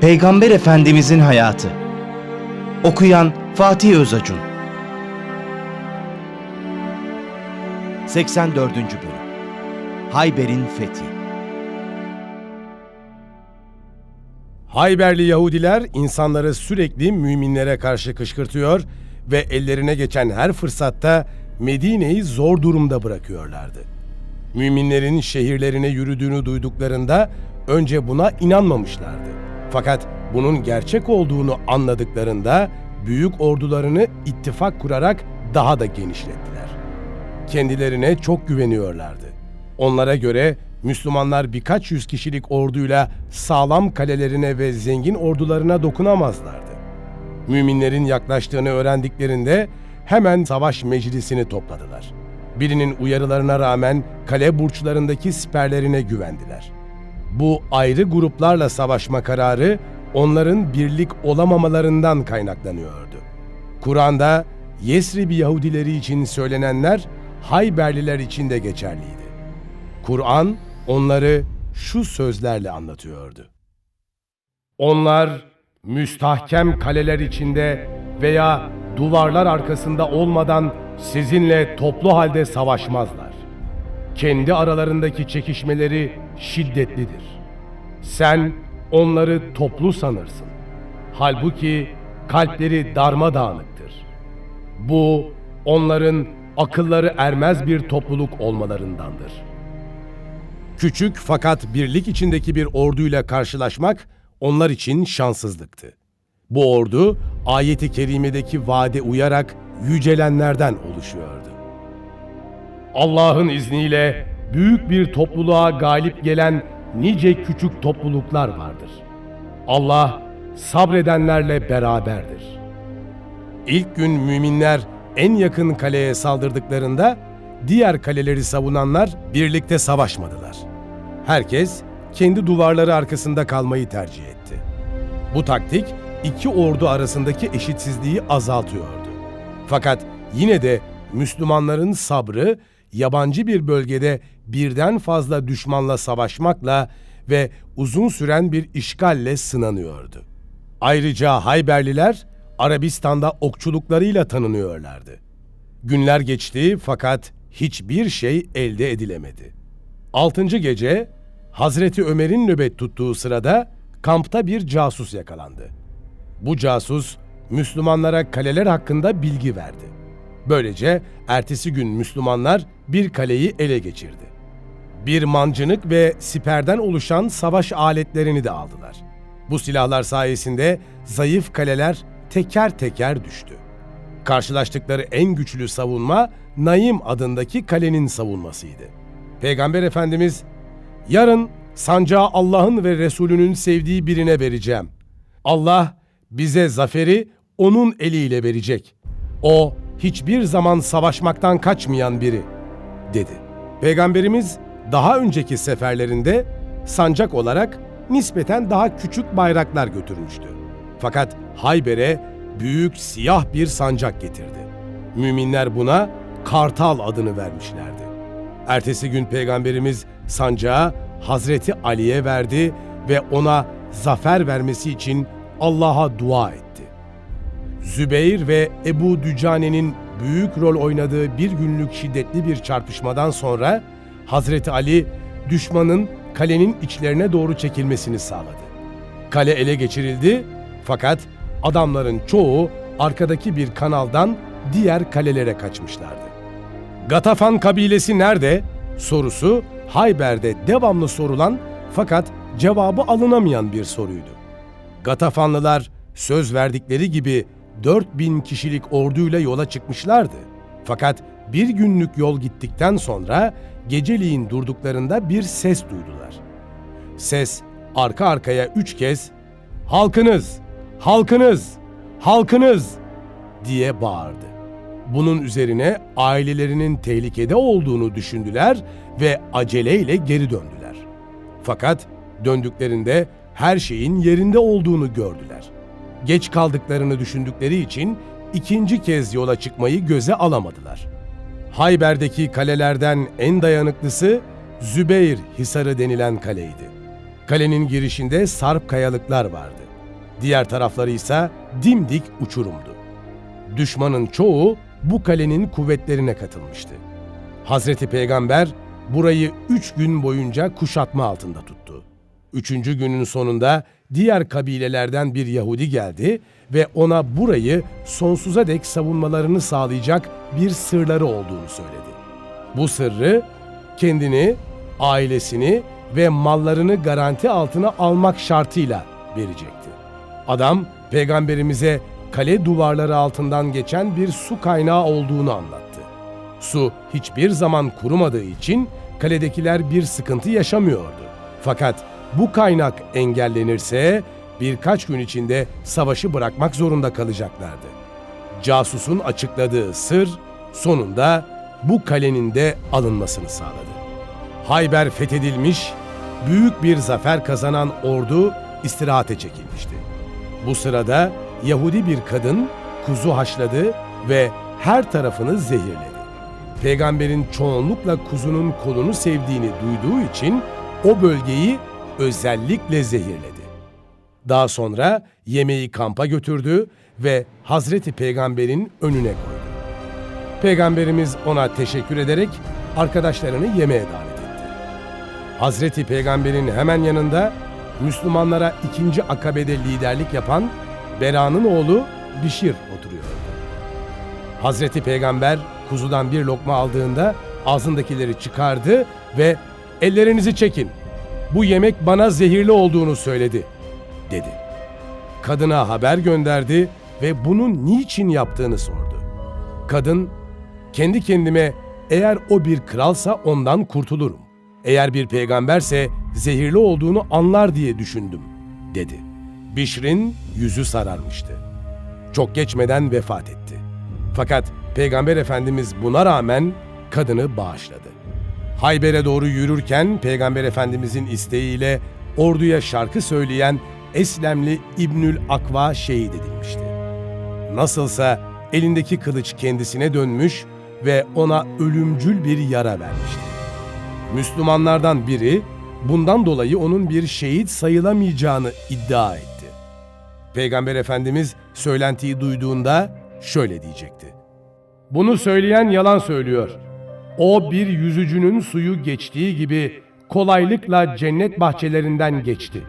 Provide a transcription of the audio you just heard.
Peygamber Efendimizin hayatı. Okuyan Fatih Özacun. 84. bölüm. Hayber'in fethi. Hayberli Yahudiler insanları sürekli müminlere karşı kışkırtıyor ve ellerine geçen her fırsatta Medine'yi zor durumda bırakıyorlardı. Müminlerin şehirlerine yürüdüğünü duyduklarında önce buna inanmamışlardı. Fakat bunun gerçek olduğunu anladıklarında büyük ordularını ittifak kurarak daha da genişlettiler. Kendilerine çok güveniyorlardı. Onlara göre Müslümanlar birkaç yüz kişilik orduyla sağlam kalelerine ve zengin ordularına dokunamazlardı. Müminlerin yaklaştığını öğrendiklerinde hemen savaş meclisini topladılar. Birinin uyarılarına rağmen kale burçlarındaki siperlerine güvendiler. Bu ayrı gruplarla savaşma kararı onların birlik olamamalarından kaynaklanıyordu. Kur'an'da Yesrib Yahudileri için söylenenler Hayberliler için de geçerliydi. Kur'an onları şu sözlerle anlatıyordu. Onlar müstahkem kaleler içinde veya duvarlar arkasında olmadan sizinle toplu halde savaşmazlar. Kendi aralarındaki çekişmeleri şiddetlidir. Sen onları toplu sanırsın. Halbuki kalpleri darmadağınıktır. Bu onların akılları ermez bir topluluk olmalarındandır. Küçük fakat birlik içindeki bir orduyla karşılaşmak onlar için şanssızlıktı. Bu ordu ayeti kerimedeki vaade uyarak yücelenlerden oluşuyordu. Allah'ın izniyle büyük bir topluluğa galip gelen nice küçük topluluklar vardır. Allah sabredenlerle beraberdir. İlk gün müminler en yakın kaleye saldırdıklarında diğer kaleleri savunanlar birlikte savaşmadılar. Herkes kendi duvarları arkasında kalmayı tercih etti. Bu taktik iki ordu arasındaki eşitsizliği azaltıyordu. Fakat yine de Müslümanların sabrı yabancı bir bölgede birden fazla düşmanla savaşmakla ve uzun süren bir işgalle sınanıyordu. Ayrıca Hayberliler Arabistan'da okçuluklarıyla tanınıyorlardı. Günler geçti fakat hiçbir şey elde edilemedi. Altıncı gece Hazreti Ömer'in nöbet tuttuğu sırada kampta bir casus yakalandı. Bu casus Müslümanlara kaleler hakkında bilgi verdi. Böylece ertesi gün Müslümanlar bir kaleyi ele geçirdi. Bir mancınık ve siperden oluşan savaş aletlerini de aldılar. Bu silahlar sayesinde zayıf kaleler teker teker düştü. Karşılaştıkları en güçlü savunma Naim adındaki kalenin savunmasıydı. Peygamber Efendimiz, yarın sancağı Allah'ın ve Resulünün sevdiği birine vereceğim. Allah bize zaferi onun eliyle verecek. O hiçbir zaman savaşmaktan kaçmayan biri, dedi. Peygamberimiz daha önceki seferlerinde sancak olarak nispeten daha küçük bayraklar götürmüştü. Fakat Hayber'e büyük siyah bir sancak getirdi. Müminler buna Kartal adını vermişlerdi. Ertesi gün Peygamberimiz sancağı Hazreti Ali'ye verdi ve ona zafer vermesi için Allah'a dua etti. Zübeyir ve Ebu Dücane'nin büyük rol oynadığı bir günlük şiddetli bir çarpışmadan sonra Hazreti Ali düşmanın kalenin içlerine doğru çekilmesini sağladı. Kale ele geçirildi fakat adamların çoğu arkadaki bir kanaldan diğer kalelere kaçmışlardı. Gatafan kabilesi nerede? sorusu Hayber'de devamlı sorulan fakat cevabı alınamayan bir soruydu. Gatafanlılar söz verdikleri gibi 4000 kişilik orduyla yola çıkmışlardı. Fakat bir günlük yol gittikten sonra geceliğin durduklarında bir ses duydular. Ses arka arkaya üç kez "Halkınız, halkınız, halkınız!" diye bağırdı. Bunun üzerine ailelerinin tehlikede olduğunu düşündüler ve aceleyle geri döndüler. Fakat döndüklerinde her şeyin yerinde olduğunu gördüler. Geç kaldıklarını düşündükleri için ikinci kez yola çıkmayı göze alamadılar. Hayber'deki kalelerden en dayanıklısı Zübeyir Hisarı denilen kaleydi. Kalenin girişinde sarp kayalıklar vardı. Diğer tarafları ise dimdik uçurumdu. Düşmanın çoğu bu kalenin kuvvetlerine katılmıştı. Hazreti Peygamber burayı üç gün boyunca kuşatma altında tuttu. Üçüncü günün sonunda diğer kabilelerden bir Yahudi geldi ve ona burayı sonsuza dek savunmalarını sağlayacak bir sırları olduğunu söyledi. Bu sırrı kendini, ailesini ve mallarını garanti altına almak şartıyla verecekti. Adam peygamberimize kale duvarları altından geçen bir su kaynağı olduğunu anlattı. Su hiçbir zaman kurumadığı için kaledekiler bir sıkıntı yaşamıyordu. Fakat bu kaynak engellenirse birkaç gün içinde savaşı bırakmak zorunda kalacaklardı. Casusun açıkladığı sır sonunda bu kalenin de alınmasını sağladı. Hayber fethedilmiş, büyük bir zafer kazanan ordu istirahate çekilmişti. Bu sırada Yahudi bir kadın kuzu haşladı ve her tarafını zehirledi. Peygamberin çoğunlukla kuzunun kolunu sevdiğini duyduğu için o bölgeyi özellikle zehirledi. Daha sonra yemeği kampa götürdü ve Hazreti Peygamber'in önüne koydu. Peygamberimiz ona teşekkür ederek arkadaşlarını yemeğe davet etti. Hazreti Peygamber'in hemen yanında Müslümanlara ikinci akabede liderlik yapan Bera'nın oğlu Bişir oturuyordu. Hazreti Peygamber kuzudan bir lokma aldığında ağzındakileri çıkardı ve ellerinizi çekin. Bu yemek bana zehirli olduğunu söyledi, dedi. Kadına haber gönderdi ve bunu niçin yaptığını sordu. Kadın, kendi kendime eğer o bir kralsa ondan kurtulurum. Eğer bir peygamberse zehirli olduğunu anlar diye düşündüm, dedi. Bişr'in yüzü sararmıştı. Çok geçmeden vefat etti. Fakat Peygamber Efendimiz buna rağmen kadını bağışladı. Hayber'e doğru yürürken Peygamber Efendimizin isteğiyle orduya şarkı söyleyen Eslemli İbnül Akva şehit edilmişti. Nasılsa elindeki kılıç kendisine dönmüş ve ona ölümcül bir yara vermişti. Müslümanlardan biri bundan dolayı onun bir şehit sayılamayacağını iddia etti. Peygamber Efendimiz söylentiyi duyduğunda şöyle diyecekti. Bunu söyleyen yalan söylüyor. O bir yüzücünün suyu geçtiği gibi kolaylıkla cennet bahçelerinden geçti.